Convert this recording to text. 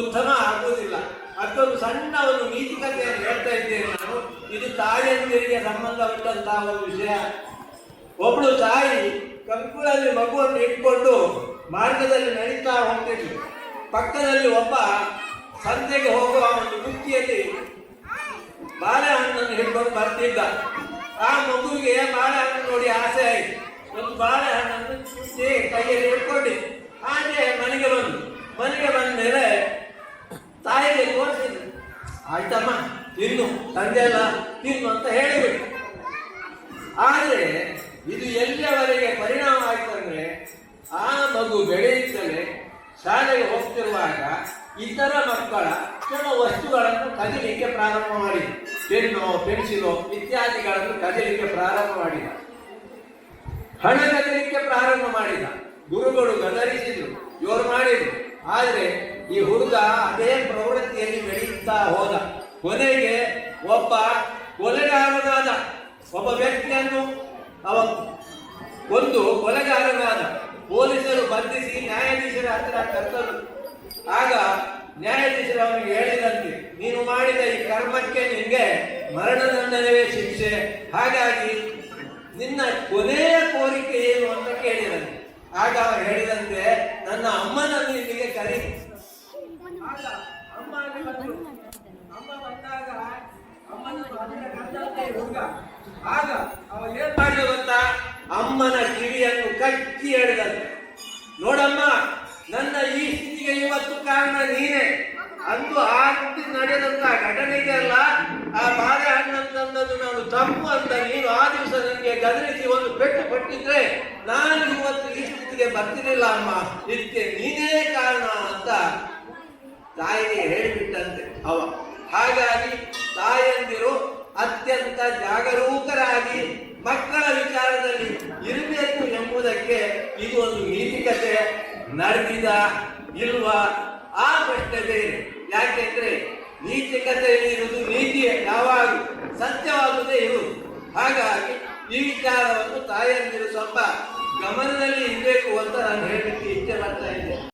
ಉತ್ತಮ ಆಗುವುದಿಲ್ಲ. ಅದೊಂದು ಸಣ್ಣ ಒಂದು ನೀತಿ ಕಥೆಯನ್ನು ಹೇಳ್ತಾ ಇದ್ದೇನೆ ನಾನು. ಇದು ತಾಯಂದಿರಿಗೆ ಸಂಬಂಧಪಟ್ಟಂತಹ ಒಂದು ವಿಷಯ. ಒಬ್ಳು ತಾಯಿ ಕಂಕುಳಲ್ಲಿ ಮಗುವನ್ನು ಇಟ್ಕೊಂಡು ಮಾರ್ಗದಲ್ಲಿ ನಡೀತಾ ಹೋಗ್ತಿದ್ಲು ಪಕ್ಕದಲ್ಲಿ ಒಬ್ಬ ಸಂತೆಗೆ ಹೋಗುವ ಒಂದು ಬುಕ್ಕಿಯಲ್ಲಿ ಬಾಳೆಹಣ್ಣನ್ನು ಹಿಡ್ಕೊಂಡು ಬರ್ತಿದ್ದ. ಆ ಮಗುವಿಗೆ ಬಾಳೆಹಣ್ಣು ನೋಡಿ ಆಸೆ ಆಯ್ತು. ಒಂದು ಬಾಳೆಹಣ್ಣನ್ನು ಕೈಯಲ್ಲಿ ಹಿಡ್ಕೊಂಡು. ಹಾಗೆ ಮನೆಗೆ ಬಂದು ಮನೆಗೆ ಬಂದ ಮೇಲೆ ತಾಯಿಗೆ ತೋರಿಸಿದ್ರು ಆಯ್ತಮ್ಮ, ತಿನ್ನು, ತಂದೆ ಅಲ್ಲ, ತಿನ್ನು ಅಂತ ಹೇಳಿಬಿಟ್ಟು ಆದರೆ, ಇದು ಎಲ್ಲಿಯವರೆಗೆ ಪರಿಣಾಮ ಆಯ್ತಂದ್ರೆ ಆ ಮಗು ಬೆಳೆಯುತ್ತಲೇ ಶಾಲೆಗೆ ಹೋಗ್ತಿರುವಾಗ ಇತರ ಮಕ್ಕಳ ಕೆಲವು ವಸ್ತುಗಳನ್ನು ಕದಿಲಿಕ್ಕೆ ಪ್ರಾರಂಭ ಮಾಡಿದ. ಪೆನ್ನು, ಪೆನ್ಸಿಲು ಇತ್ಯಾದಿಗಳನ್ನು ಕದಿಲಿಕ್ಕೆ ಪ್ರಾರಂಭ ಮಾಡಿದ. ಹಣ ಕದಿಲಿಕ್ಕೆ ಪ್ರಾರಂಭ ಮಾಡಿದ. ಗುರುಗಳು ಗದರಿಸಿದ್ರು, ಇವರು ಮಾಡಿದ್ರು. ಆದರೆ ಈ ಹುಡುಗ ಅದೇ ಪ್ರವೃತ್ತಿಯಲ್ಲಿ ಬೆಳೆಯುತ್ತಾ ಹೋದ. ಕೊನೆಗೆ ಒಬ್ಬ ಕೊಲೆಗಾರನಾದ, ಒಬ್ಬ ವ್ಯಕ್ತಿಯನ್ನು ಅವ ಒಂದು ಕೊಲೆಗಾರನಾದ ಪೊಲೀಸರು ಬಂಧಿಸಿ ನ್ಯಾಯಾಧೀಶರ ಹತ್ರ ಕರ್ತರು. ಆಗ ನ್ಯಾಯಾಧೀಶರು ಅವನಿಗೆ ಹೇಳಿದಂತೆ, ನೀನು ಮಾಡಿದ ಈ ಕರ್ಮಕ್ಕೆ ನಿನಗೆ ಮರಣದಂಡನೆಯೇ ಶಿಕ್ಷೆ. ಹಾಗಾಗಿ ನಿನ್ನ ಕೊನೆಯ ಕೋರಿಕೆ ಏನು ಅಂತ ಕೇಳಿದಂತೆ ಆಗ ಅವರು ಹೇಳಿದಂತೆ, ನನ್ನ ಅಮ್ಮನನ್ನು ಇಲ್ಲಿಗೆ ಕರಿ ಆಗ ಅಮ್ಮ ಅಮ್ಮ ಬಂದಾಗ ಅಮ್ಮನ. ಆಗ ಅವ ಏನ್ ಮಾಡಿದ ಅಮ್ಮನ ಕಿವಿಯನ್ನು ಕಚ್ಚಿ ಹೇಳಿದಂತೆ ನೋಡಮ್ಮ, ನನ್ನ ಈ ಸ್ಥಿತಿಗೆ ಇವತ್ತು ಕಾರಣ ನೀನೇ. ಅಂದು ಆ ರೀತಿ ನಡೆದಂತ ಘಟನೆಗೆ ಅಲ್ಲ, ಆ ಬಾಳೆಹಣ್ಣನ್ನು ನಾನು ತಪ್ಪು ಅಂತ ನೀನು ಆ ದಿವಸ ನನಗೆ ಗದರಿಸಿ ಒಂದು ಪೆಟ್ಟು ಕೊಟ್ಟಿದ್ರೆ ನಾನು ಇವತ್ತು ಈ ಸ್ಥಿತಿಗೆ ಬರ್ತಿರಲಿಲ್ಲ ಅಮ್ಮ. ಇದಕ್ಕೆ ನೀನೇ ಕಾರಣ ಅಂತ ತಾಯಿಗೆ ಹೇಳಿಬಿಟ್ಟಂತೆ ಅವ. ಹಾಗಾಗಿ ತಾಯಂದಿರು ಅತ್ಯಂತ ಜಾಗರೂಕರಾಗಿ ಮಕ್ಕಳ ವಿಚಾರದಲ್ಲಿ ಇರಬೇಕು ಎಂಬುದಕ್ಕೆ ಇದು ಒಂದು ನೀತಿಕತೆ ನಡೆದಿದ ಇಲ್ವಾ? ಆ ಪ್ರಶ್ನೆ ಬೇರೆ ಯಾಕೆಂದ್ರೆ ನೀತಿಕತೆಯಲ್ಲಿ ಇರುವುದು ನೀತಿ, ಯಾವಾಗ ಸತ್ಯವಾಗುವುದೇ ಇರುವುದು. ಹಾಗಾಗಿ ಈ ವಿಚಾರವನ್ನು ತಾಯಂದಿರು ಸ್ವಲ್ಪ ಗಮನದಲ್ಲಿ ಇರಬೇಕು ಅಂತ ನಾನು ಹೇಳಲಿಕ್ಕೆ ಇಚ್ಛೆ ಪಡ್ತಾ ಇದ್ದೆ